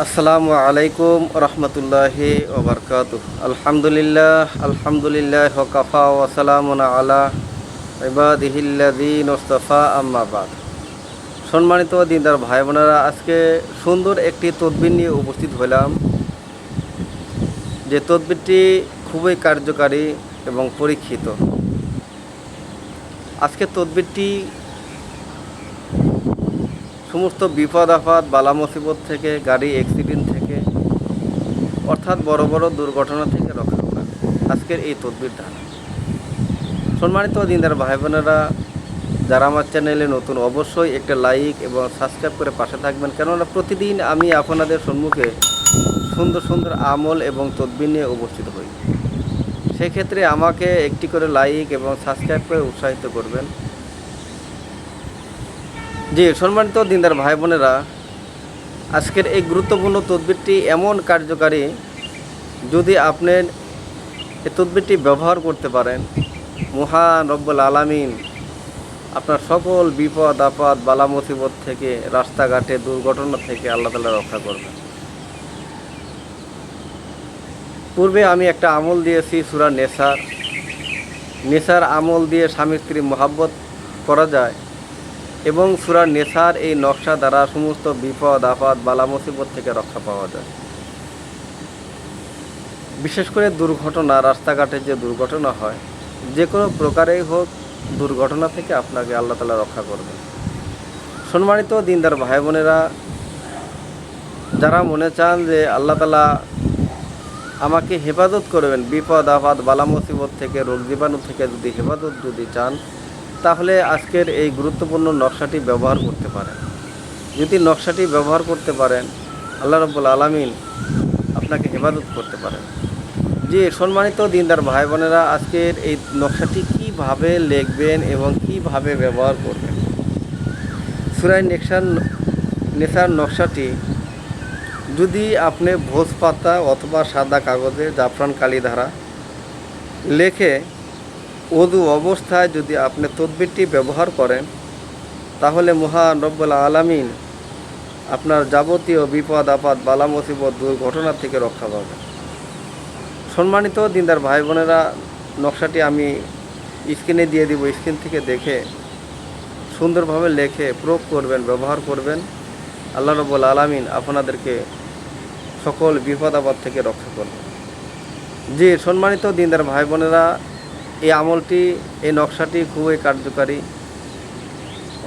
আসসালামু আলাইকুম রহমতুল্লাহি ওবরকাত আলহামদুলিল্লাহ আলহামদুলিল্লাহ হকাফা ওসালামুন আলা ইবাদিহিল্লাদিন আম্মাবাদ সম্মানিত দিনদার ভাই বোনেরা আজকে সুন্দর একটি তদবির নিয়ে উপস্থিত হলাম। যে তদবিরটি খুবই কার্যকারী এবং পরীক্ষিত। আজকে তদবিরটি সমস্ত বিপদ আপদ, বালা মুসিবত থেকে, গাড়ি অ্যাক্সিডেন্ট থেকে, অর্থাৎ বড় বড় দুর্ঘটনা থেকে রক্ষা করা আজকের এই তদবির ধারা। সম্মানিত দিনদার ভাই বোনেরা যারা আমার চ্যানেলে নতুন, অবশ্যই একটা লাইক এবং সাবস্ক্রাইব করে পাশে থাকবেন। কেননা প্রতিদিন আমি আপনাদের সম্মুখে সুন্দর সুন্দর আমল এবং তদবির নিয়ে উপস্থিত হই। সেক্ষেত্রে আমাকে একটি করে লাইক এবং সাবস্ক্রাইব করে উৎসাহিত করবেন। জি, সম্মানিত দিনদার ভাই বোনেরা আজকের এই গুরুত্বপূর্ণ তদবিরটি এমন কার্যকারী যদি আপনি এই তদবিরটি ব্যবহার করতে পারেন, মহান রব্বুল আলামিন আপনার সকল বিপদ, আপদ, বালা মুসিবত থেকে, রাস্তাঘাটে, দুর্ঘটনা থেকে আল্লাহ তালা রক্ষা করবেন। পূর্বে আমি একটা আমল দিয়েছি, সুরা নেশার নেশার আমল দিয়ে স্বামী স্ত্রী মহাব্বত করা যায়। এবং সুরার নেশার এই নকশা দ্বারা সমস্ত বিপদ, আপদ, বালা, মুসিবত থেকে রক্ষা পাওয়া যায়। বিশেষ করে দুর্ঘটনা, রাস্তাঘাটে যে দুর্ঘটনা হয়, যে কোনো প্রকারেই হোক দুর্ঘটনা থেকে আপনাকে আল্লাহ তালা রক্ষা করবে। সম্মানিত দিনদার ভাই বোনেরা, যারা মনে চান যে আল্লাহ তালা আমাকে হেফাজত করবেন, বিপদ, আপদ, বালা, মুসিবত থেকে, রোগ জীবাণু থেকে যদি হেফাজত যদি চান তাহলে আজকের এই গুরুত্বপূর্ণ নকশাটি ব্যবহার করতে পারেন। যদি নকশাটি ব্যবহার করতে পারেন, আল্লাহ রব্বুল আলমিন আপনাকে হেফাজত করতে পারেন। যে সম্মানিত দিনদার ভাই বোনেরা আজকের এই নকশাটি কীভাবে লিখবেন এবং কীভাবে ব্যবহার করবেন? সুরাই নেকশার নেশার নকশাটি যদি আপনি ভোজ পাতা অথবা সাদা কাগজে জাফরান কালি ধারা লেখে অদু অবস্থায় যদি আপনি তদবিরটি ব্যবহার করেন, তাহলে মহান রব্বুল আলামিন আপনার যাবতীয় বিপদ, আপদ বালা মুসিবত দুর্ঘটনা থেকে রক্ষা পাবেন। সম্মানিত দিনদার ভাই বোনেরা নকশাটি আমি স্ক্রিনে দিয়ে দিব। স্ক্রিন থেকে দেখে সুন্দরভাবে লেখে, প্রয়োগ করবেন, ব্যবহার করবেন। আল্লাহ রব্বুল আলামিন আপনাদেরকে সকল বিপদ, আপদ থেকে রক্ষা করবেন। জি, সম্মানিত দিনদার ভাই বোনেরা এই আমলটি, এই নকশাটি খুবই কার্যকারী।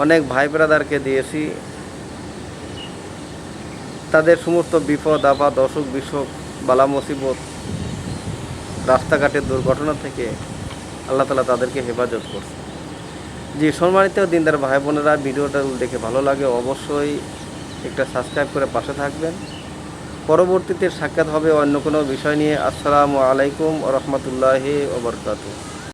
অনেক ভাই ব্রাদারকে দিয়েছি। তাদের সমস্ত বিপদ, আপদ, অসুখ, বিসুখ, বালা মুসিবত, রাস্তাঘাটের দুর্ঘটনা থেকে আল্লাহ তালা তাদেরকে হেফাজত করছে। জি, সম্মানিত দিনদার ভাই বোনেরা, ভিডিওটা দেখে ভালো লাগে অবশ্যই একটা সাবস্ক্রাইব করে পাশে থাকবেন। পরবর্তীতে সাক্ষাৎ হবে অন্য কোনো বিষয় নিয়ে। আসসালামু আলাইকুম রহমতুল্লাহি ওবরকাতু